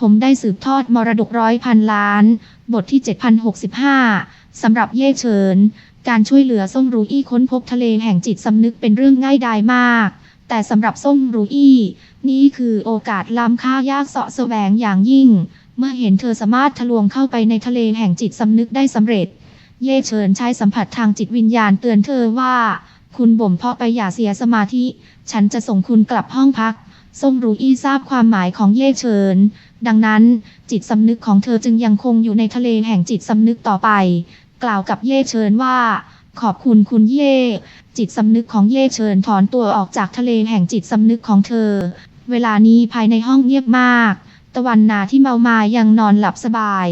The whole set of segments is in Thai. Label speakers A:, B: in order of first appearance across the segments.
A: ผมได้สืบทอดมรดกร้อยพันล้าน บทที่ 7065 สำหรับเย่เฉิน การช่วยเหลือส้มรูอี้ค้นพบทะเลแห่งจิตสำนึกเป็นเรื่องง่ายดายมาก แต่สำหรับส้มรูอี้ นี่คือโอกาสล้ำค่ายากเสาะแสวงอย่างยิ่ง เมื่อเห็นเธอสามารถทะลวงเข้าไปในทะเลแห่งจิตสำนึกได้สำเร็จ เย่เฉินใช้สัมผัสทางจิตวิญญาณเตือนเธอว่า คุณบ่มเพาะไปอย่าเสียสมาธิ ฉันจะส่งคุณกลับห้องพักส้มรูอี้ทราบความหมายของเย่เฉิน ดังนั้น จิตสำนึกของเธอจึงยังคงอยู่ในทะเลแห่งจิตสำนึกต่อไป กล่าวกับเย่เฉินว่า ขอบคุณคุณเย่ จิตสำนึกของเย่เฉินถอนตัวออกจากทะเลแห่งจิตสำนึกของเธอ เวลานี้ภายในห้องเงียบมาก ตะวันนาที่เมามายังนอนหลับสบาย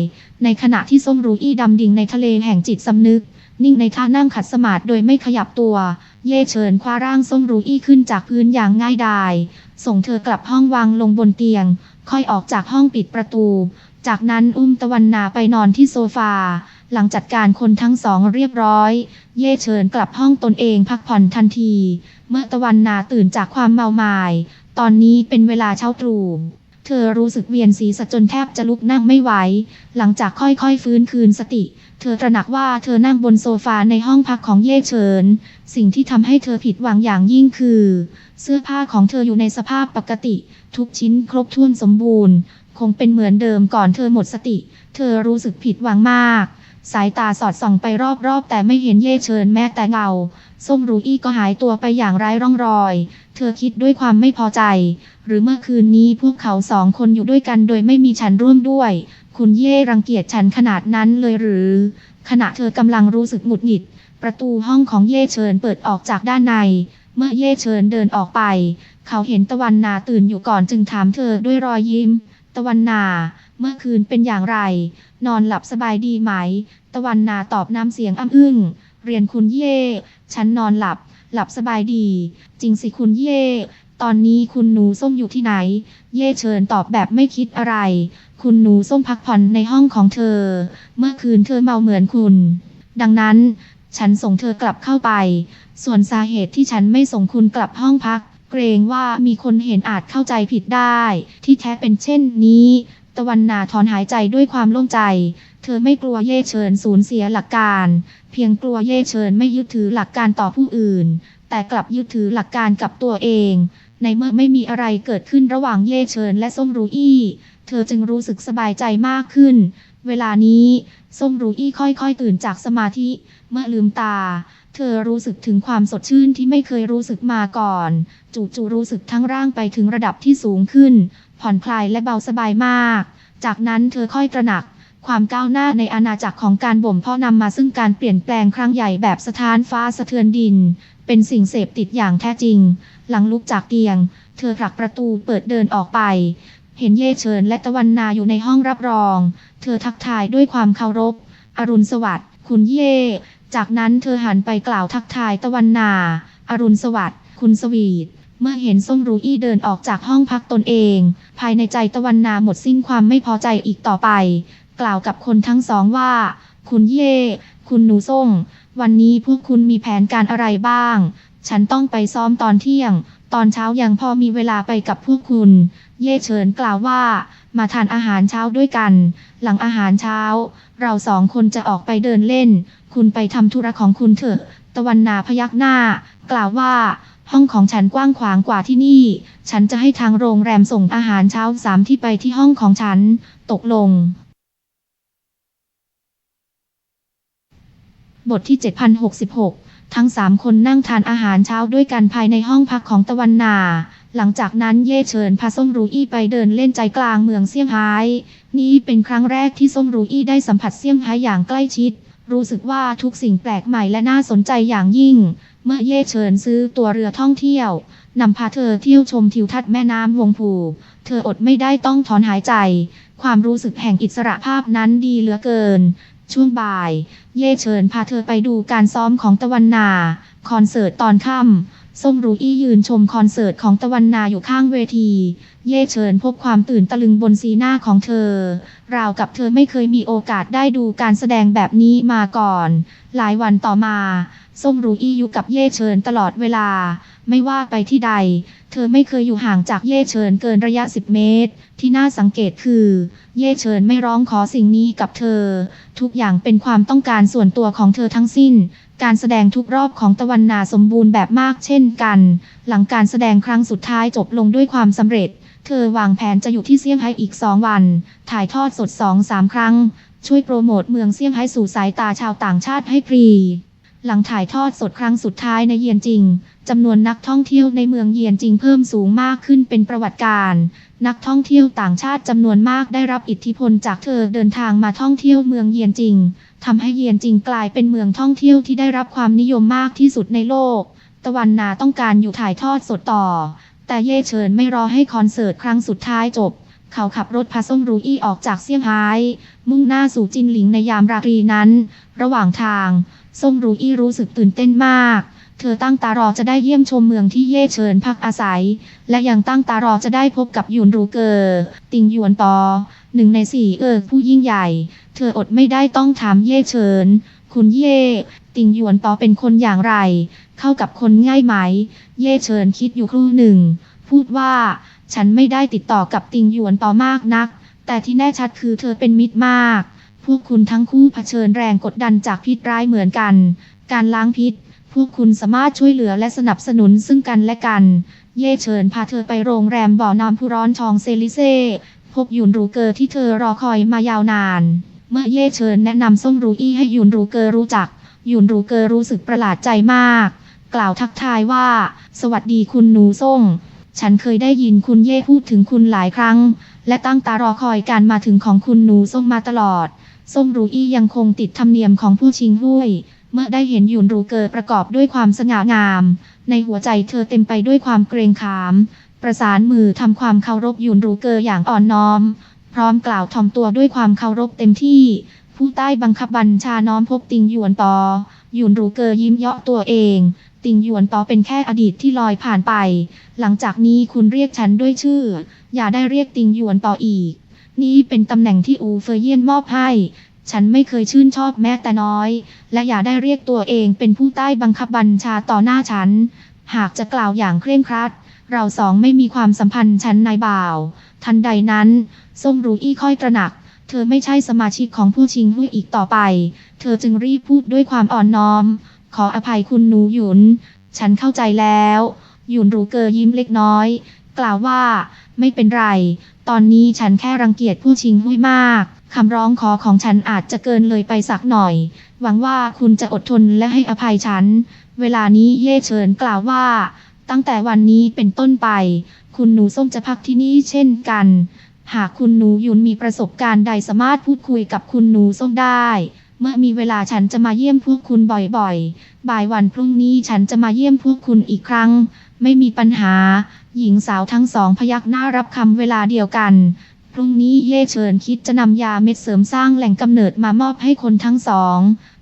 A: ในขณะที่ส้มรูอี้ดำดิ่งในทะเลแห่งจิตสำนึก นิ่งในท่านั่งขัดสมาธิโดยไม่ขยับตัว เย่เฉินคว้าร่างส้มรูอี้ขึ้นจากพื้นอย่างง่ายดาย ส่งเธอกลับห้องวางลงบนเตียง ค่อยออกจากห้องปิดประตู จากนั้นอุ้มตะวันนาไปนอนที่โซฟา หลังจัดการคนทั้งสองเรียบร้อย เย่เชิญกลับห้องตนเองพักผ่อนทันที เมื่อตะวันนาตื่นจากความเมาหมาย ตอนนี้เป็นเวลาเช้าตรู่ เธอรู้สึกเวียนศีรษะจนแทบจะลุกนั่งไม่ไหว หลังจากค่อยๆฟื้นคืนสติ เธอตระหนักว่าเธอนั่งบนโซฟาในห้องพักของเย่เฉิน สิ่งที่ทำให้เธอผิดหวังอย่างยิ่งคือ เสื้อผ้าของเธออยู่ในสภาพปกติ ทุกชิ้นครบถ้วนสมบูรณ์ คงเป็นเหมือนเดิมก่อนเธอหมดสติ เธอรู้สึกผิดหวังมาก สายตาสอดส่องไปรอบๆ แต่ไม่เห็นเย่เฉินแม้แต่เงา ส้มรูอี้ก็หายตัวไปอย่างไร้ร่องรอย เธอคิดด้วยความไม่พอใจ หรือเมื่อคืนนี้พวกเขาสองคนอยู่ด้วยกันโดยไม่มีฉันร่วมด้วย คุณเย่รังเกียจฉันขนาดนั้นเลยหรือ ขณะเธอกำลังรู้สึกหงุดหงิด ประตูห้องของเย่เฉินเปิดออกจากด้านใน เมื่อเย่เฉินเดินออกไป เขาเห็นตะวันนาตื่นอยู่ก่อนจึงถามเธอด้วยรอยยิ้ม ตะวันนาเมื่อคืนเป็นอย่างไร นอนหลับสบายดีไหม ตะวันนาตอบน้ำเสียงอ้ำอึ้ง เรียนคุณเย่ ฉันนอนหลับ หลับสบายดี จริงสิคุณเย่ ตอนนี้คุณหนูส้มอยู่ที่ไหน เย่เชิญตอบแบบไม่คิดอะไร คุณหนูส้มพักผ่อนในห้องของเธอ เมื่อคืนเธอเมาเหมือนคุณ ดังนั้น ฉันส่งเธอกลับเข้าไป ส่วนสาเหตุที่ฉันไม่ส่งคุณกลับห้องพัก เกรงว่ามีคนเห็นอาจเข้าใจผิดได้ ที่แท้เป็นเช่นนี้ ตะวันนาถอนหายใจด้วยความโล่งใจ เธอไม่กลัวเย่เชิญสูญเสียหลักการ เพียงกลัวเย่เชิญไม่ยึดถือหลักการต่อผู้อื่น แต่กลับยึดถือหลักการกับตัวเอง ในเมื่อไม่มีอะไรเกิดขึ้นระหว่างเย่เชิญและส้มรูอี้ เธอจึงรู้สึกสบายใจมากขึ้น เวลานี้ ส้มรูอี้ค่อยๆ ตื่นจากสมาธิ เมื่อลืมตา เธอรู้สึกถึงความสดชื่นที่ไม่เคยรู้สึกมาก่อน จู่ๆรู้สึกทั้งร่างไปถึงระดับที่สูงขึ้น ผ่อนคลายและเบาสบายมาก จากนั้นเธอค่อยตระหนักความก้าวหน้าในอาณาจักรของการบ่มเพาะนำมาซึ่งการเปลี่ยนแปลงครั้งใหญ่แบบสถานฟ้าสะเทือนดิน เป็นสิ่งเสพติดอย่างแท้จริง หลังลุกจากเตียง เธอผลักประตูเปิดเดินออกไป เห็นเย่เฉินและตะวันนาอยู่ในห้องรับรอง เธอทักทายด้วยความเคารพ อรุณสวัสดิ์ คุณเย่ จากนั้นเธอหันไปกล่าวทักทายตะวันนา อรุณสวัสดิ์ คุณสวีทเมื่อเห็นส้มรูอี้เดินออกจากห้องพักตนเอง ภายในใจตะวันนาหมดสิ้นความไม่พอใจอีกต่อไป กล่าวกับคนทั้งสองว่า คุณเย่ คุณหนูส้ม วันนี้พวกคุณมีแผนการอะไรบ้าง ฉันต้องไปซ้อมตอนเที่ยง ตอนเช้ายังพอมีเวลาไปกับพวกคุณ เย่เฉินกล่าวว่า มาทานอาหารเช้าด้วยกัน หลังอาหารเช้า เราสองคนจะออกไปเดินเล่น คุณไปทำธุระของคุณเถอะ ตะวันนาพยักหน้า กล่าวว่า ห้องของฉันกว้างขวางกว่าที่นี่ ฉันจะให้ทางโรงแรมส่งอาหารเช้าสามที่ไปที่ห้องของฉัน ตกลง บทที่ 7066 ทั้งสามคนนั่งทานอาหารเช้าด้วยกันภายในห้องพักของตะวันนา หลังจากนั้นเย่เฉินพาส้มรูอี้ไปเดินเล่นใจกลางเมืองเซี่ยงไฮ้นี่เป็นครั้งแรกที่ส้มรูอี้ได้สัมผัสเซี่ยงไฮ้อย่างใกล้ชิด รู้สึกว่าทุกสิ่งแปลกใหม่และน่าสนใจอย่างยิ่ง เมื่อเย่เฉินซื้อตัวเรือท่องเที่ยวนำพาเธอเที่ยวชมทิวทัศน์แม่น้ำวงผูเธออดไม่ได้ต้องถอนหายใจ ความรู้สึกแห่งอิสระภาพนั้นดีเหลือเกิน ช่วงบ่าย เย่เฉินพาเธอไปดูการซ้อมของตะวันนา คอนเสิร์ตตอนค่ำ ส้มรูอี้ยืนชมคอนเสิร์ตของตะวันนาอยู่ข้างเวที เย่เฉินพบความตื่นตะลึงบนสีหน้าของเธอ ราวกับเธอไม่เคยมีโอกาสได้ดูการแสดงแบบนี้มาก่อน หลายวันต่อมา ส้มรูอี้อยู่กับเย่เฉินตลอดเวลา ไม่ว่าไปที่ใด เธอไม่เคยอยู่ห่างจากเย่เฉินเกินระยะ 10 เมตร ที่น่าสังเกตคือ เย่เฉินไม่ร้องขอสิ่งนี้กับเธอ ทุกอย่างเป็นความต้องการส่วนตัวของเธอทั้งสิ้น การแสดงทุกรอบของตะวันนาสมบูรณ์แบบมากเช่นกัน หลังการแสดงครั้งสุดท้ายจบลงด้วยความสำเร็จ เธอวางแผนจะอยู่ที่เซี่ยงไฮ้อีก 2 วัน ถ่ายทอดสด 2-3 ครั้ง ช่วยโปรโมทเมืองเซี่ยงไฮ้สู่สายตาชาวต่างชาติให้ฟรี หลังถ่ายทอดสดครั้งสุดท้ายในเยียนจิงจำนวนนักท่องเที่ยวในเมืองเยียนจิงเพิ่มสูงมากขึ้นเป็นประวัติการณ์นักท่องเที่ยวต่างชาติจำนวนมากได้รับอิทธิพลจากเธอเดินทางมาท่องเที่ยวเมืองเยียนจิง ทำให้เยียนจิงกลายเป็นเมืองท่องเที่ยวที่ได้รับความนิยมมากที่สุดในโลก ตะวันนาต้องการอยู่ถ่ายทอดสดต่อ แต่เย่เฉินไม่รอให้คอนเสิร์ตครั้งสุดท้ายจบ เขาขับรถพาส้มรูอี้ออกจากเซี่ยงไฮ้มุ่งหน้าสู่จินหลิงในยามราตรีนั้น ระหว่างทาง ส้มรูอี้รู้สึกตื่นเต้นมากเธอตั้งตารอจะได้เยี่ยมชมเมืองที่เย่เฉินพักอาศัย และยังตั้งตารอจะได้พบกับหยุนรูเกอร์ ติงหยวนปอ หนึ่งในสี่เอิกผู้ยิ่งใหญ่ เธออดไม่ได้ต้องถามเย่เฉิน คุณเย่ติงหยวนปอเป็นคนอย่างไร เข้ากับคนง่ายไหม เย่เฉินคิดอยู่ครู่หนึ่ง พูดว่า ฉันไม่ได้ติดต่อกับติงหยวนปอมากนัก แต่ที่แน่ชัดคือเธอเป็นมิตรมาก พวกคุณทั้งคู่เผชิญแรงกดดันจากพิษร้ายเหมือนกัน การล้างพิษ พวกคุณสามารถช่วยเหลือและสนับสนุนซึ่งกันและกัน เย่เฉินพาเธอไปโรงแรมบ่อน้ำผู้ร้อนชองเซลิเซ่ พบยุนรูเกอร์ที่เธอรอคอยมายาวนาน เมื่อเย่เฉินแนะนำส้มรูอี้ให้ยุนรูเกอร์รู้จัก ยุนรูเกอร์รู้สึกประหลาดใจมาก กล่าวทักทายว่า สวัสดีคุณหนูส้มฉันเคยได้ยินคุณเย่พูดถึงคุณหลายครั้ง และตั้งตารอคอยการมาถึงของคุณหนูส้มมาตลอด ส้มรูอี้ยังคงติดธรรมเนียมของผู้ชิงห้วยเมื่อได้เห็นยุนรูเกอร์ประกอบด้วยความสง่างาม ในหัวใจเธอเต็มไปด้วยความเกรงขาม ประสานมือทำความเคารพยุนรูเกอร์อย่างอ่อนน้อม พร้อมกล่าวถ่อมตัวด้วยความเคารพเต็มที่ ผู้ใต้บังคับบัญชาน้อมพบติงหยวนปอยุนรูเกอร์ยิ้มเยาะตัวเอง ติงหยวนปอเป็นแค่อดีตที่ลอยผ่านไป หลังจากนี้คุณเรียกฉันด้วยชื่อ อย่าได้เรียกติงหยวนปออีก นี่เป็นตำแหน่งที่อูเฟยเยียนมอบให้ฉันไม่เคยชื่นชอบแม้แต่น้อย และอย่าได้เรียกตัวเองเป็นผู้ใต้บังคับบัญชาต่อหน้าฉัน หากจะกล่าวอย่างเคร่งครัด เราสองไม่มีความสัมพันธ์ฉันนายบ่าว ทันใดนั้นส้มรูอี้ค่อยตระหนัก เธอไม่ใช่สมาชิกของผู้ชิงหุ้ยอีกต่อไป เธอจึงรีบพูดด้วยความอ่อนน้อม ขออภัยคุณหนูหยุน ฉันเข้าใจแล้ว หยุนรูเกอยิ้มเล็กน้อย กล่าวว่า ไม่เป็นไร ตอนนี้ฉันแค่รังเกียจผู้ชิงหุ้ยมากคำร้องขอของฉันอาจจะเกินเลยไปสักหน่อย หวังว่าคุณจะอดทนและให้อภัยฉัน เวลานี้เย่เฉินกล่าวว่า ตั้งแต่วันนี้เป็นต้นไป คุณหนูส้มจะพักที่นี่เช่นกัน หากคุณหนูยุนมีประสบการณ์ใดสามารถพูดคุยกับคุณหนูส้มได้ เมื่อมีเวลาฉันจะมาเยี่ยมพวกคุณบ่อยๆ บ่ายวันพรุ่งนี้ฉันจะมาเยี่ยมพวกคุณอีกครั้ง ไม่มีปัญหา หญิงสาวทั้งสองพยักหน้ารับคำเวลาเดียวกันพรุ่งนี้เย่เฉินคิดจะนำยาเม็ดเสริมสร้างแหล่งกำเนิดมามอบให้คนทั้งสอง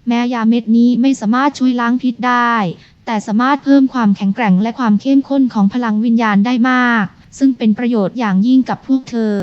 A: แม้ยาเม็ดนี้ไม่สามารถช่วยล้างพิษได้ แต่สามารถเพิ่มความแข็งแกร่งและความเข้มข้นของพลังวิญญาณได้มาก ซึ่งเป็นประโยชน์อย่างยิ่งกับพวกเธอ